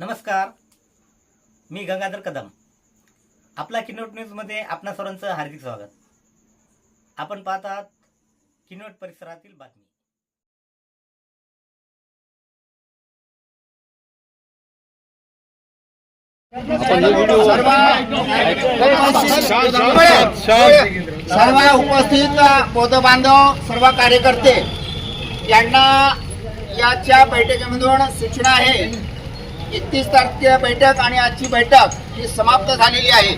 नमस्कार. मी गंगाधर कदम. आपला किनोट न्यूजमध्ये आपणा सर्वांचं हार्दिक स्वागत. आपण पाहतात किनोट परिसरातील बातमी. सर्व उपस्थित बौद्ध बांधव सर्व कार्यकर्ते यांना याच्या बैठकीमधून सूचना आहे. एकतीस तारखे बैठक आणि आजची बैठक ही समाप्त झालेली आहे.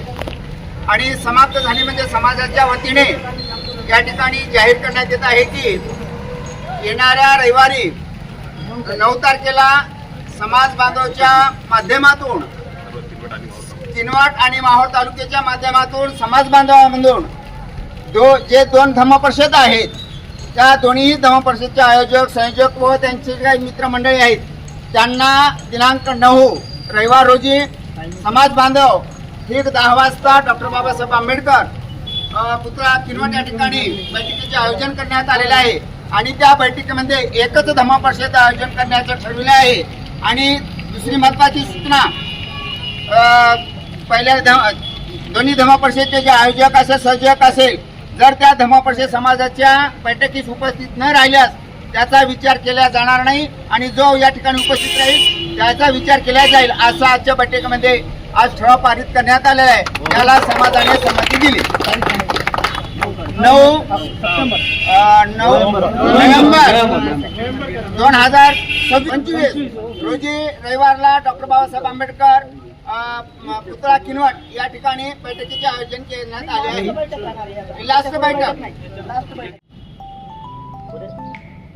आणि समाप्त झाली म्हणजे समाजाच्या वतीने या ठिकाणी जाहीर करण्यात येत आहे की येणाऱ्या रविवारी नऊ तारखेला समाज बांधवच्या माध्यमातून किनवाट आणि माहोळ तालुक्याच्या माध्यमातून समाज बांधवामधून दो जे दोन धम्मपरिषद आहेत त्या दोन्ही धम्मपरिषदचे आयोजक संयोजक व त्यांचे काही मित्रमंडळी आहेत त्यांना दिनांक नऊ रविवार रोजी समाज बांधव ठीक दहा वाजता डॉक्टर बाबासाहेब आंबेडकर पुतळा किनवट या ठिकाणी बैठकीचे आयोजन करण्यात आलेले आहे. आणि त्या बैठकीमध्ये एकच धम्मपरिषद आयोजन करण्याचं ठरविले आहे. आणि दुसरी महत्वाची सूचना पहिल्या धम दोन्ही धर्मपरिषदेचे जे आयोजक असेल सहयोजक असेल जर त्या धर्मपरिषद समाजाच्या बैठकीस उपस्थित न राहिल्यास त्याचा विचार केला जाणार नाही आणि जो या ठिकाणी उपस्थित राहील त्याचा विचार केला जाईल असं आजच्या बैठकीमध्ये आज ठराव पारित करण्यात आलेला आहे. त्याला समाजाने संमती दिली. नऊ नऊ नोव्हेंबर दोन हजार पंचवीस रोजी रविवारला डॉक्टर बाबासाहेब आंबेडकर पुतळा किनवट या ठिकाणी बैठकीचे आयोजन करण्यात आले आहे. लास्ट बैठक.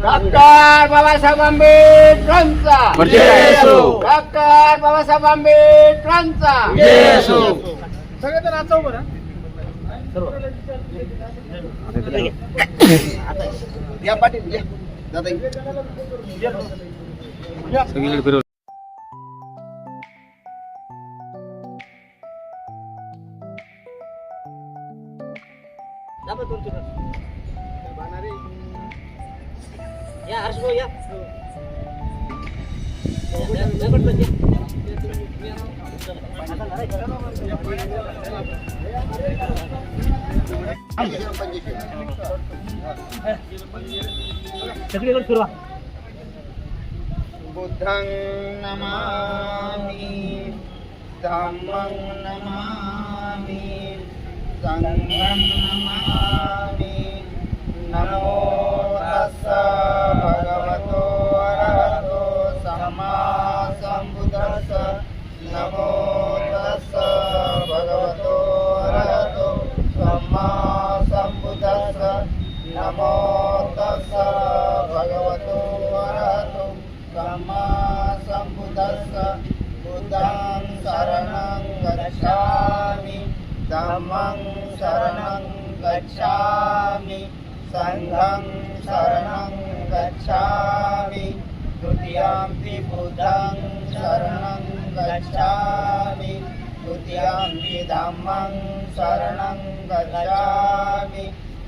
डॉक्टर बाबासाहेब आंबेडकरांचा डॉक्टर बाबासाहेब आंबेडकरांचा सगळेजण आता उभं राहा. या पाटील या. दादा या. सगळीकडे फिरवा बुद्धं नमामि धम्मं नमामि सङ्घं नमामि नमो तस्स भगवतो अरहतो सम्मा सम्बुद्धस्स नमो तस्स भगवतो अरहतो सम्मा सम्बुद्धस्स नमो तस्स भगवतो अरहतो सम्मा सम्बुद्धस्स बुद्धं शरणं गच्छामि धम्मं शरणं गच्छामि सङ्घं शरणं गच्छामि द्वितीयम्पि बुद्धं शरणं गच्छामि द्वितीयम्पि धम्मं शरणं गच्छामि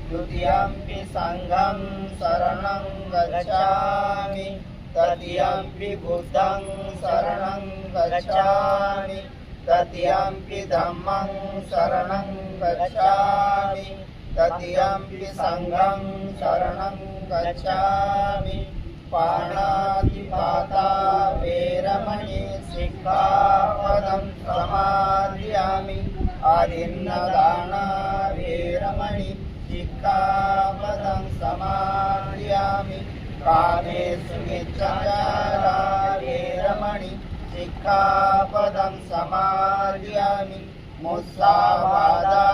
द्वितीयम्पि सङ्घं शरणं गच्छामि तृतीयम्पि बुद्धं शरणं गच्छामि तृतीयम्पि धम्मं शरणं गच्छामि तृतीयम्पि सङ्घं शरणं गच्छामि पाणातिपाता वेरमणि सिक्खापदं समादयामि आदिन्नदाना वेरमणि सिक्खापदं समादयामि कामेषु मिच्छाचारा वेरमणि सिक्खापदं समादयामि मुस्सावादा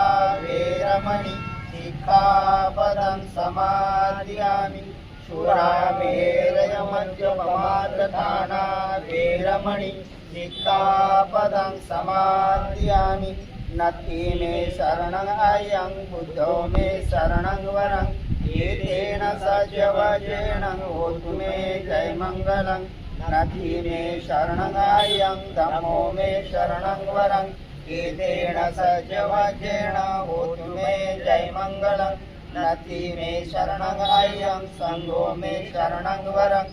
वेरमणि सिक्खापदं समादयामि शुरामेरयमद्यपमादधाना वेरमणि सिक्खापदं समादयामि नति मे शरणं अयं बुद्धो मे शरणं वरं एतेन सजवजेन होतु मे जयमङ्गलं नति मे शरणं अयं धम्मो मे शरणं वरं एतेन सजवजेन होतु मे जयमङ्गलं नति मे शरणं सङ्गो मे शरणं वरं।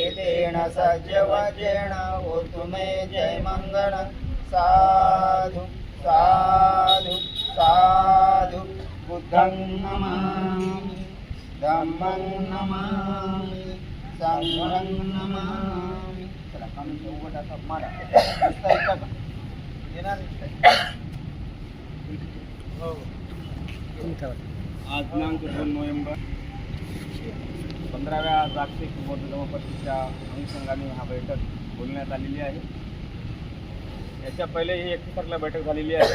एतेन सजवजेन होतु मे जयमङ्गलं साधु साधु साधु बुद्धं नमामि धम्मं नमामि संघं नमामि। चला आम्ही चौघटाचा मारा. आज दिनांक दोन नोव्हेंबर पंधराव्या जागतिक बौद्ध जमापतीच्या अनुषंगाने हा बैठक बोलण्यात आलेली आहे. याच्या पहिले ही एकतीस तारखेला बैठक झालेली आहे.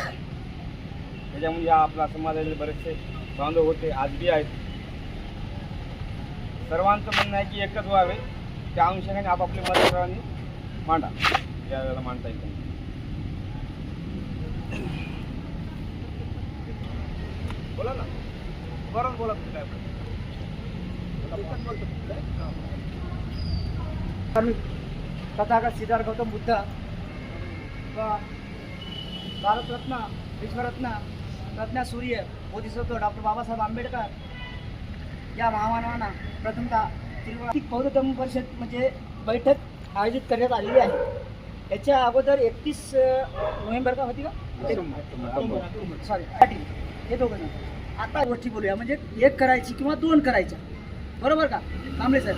त्याच्यामुळे या आपल्या समाजातील बरेचसे बांधव होते आज बी आहेत. सर्वांचं म्हणणं आहे की एकच व्हावे त्या अनुषंगाने आपापले मत मांडा. या वेळेला मांडता येईल बोला ना बरं बोला काय तथागत सिद्धार्थ गौतम बुद्ध व भारतरत्न विश्वरत्न प्रज्ञा सूर्य बोधिसत्व डॉक्टर बाबासाहेब आंबेडकर या महामानवांना प्रथमतः बौद्ध धर्म परिषद म्हणजे बैठक आयोजित करण्यात आलेली आहे. याच्या अगोदर एकतीस नोव्हेंबर का होती का? सॉरी हे दोघं आता गोष्टी बोलूया. म्हणजे एक करायची किंवा दोन करायच्या. बरोबर का? कांबळे साहेब.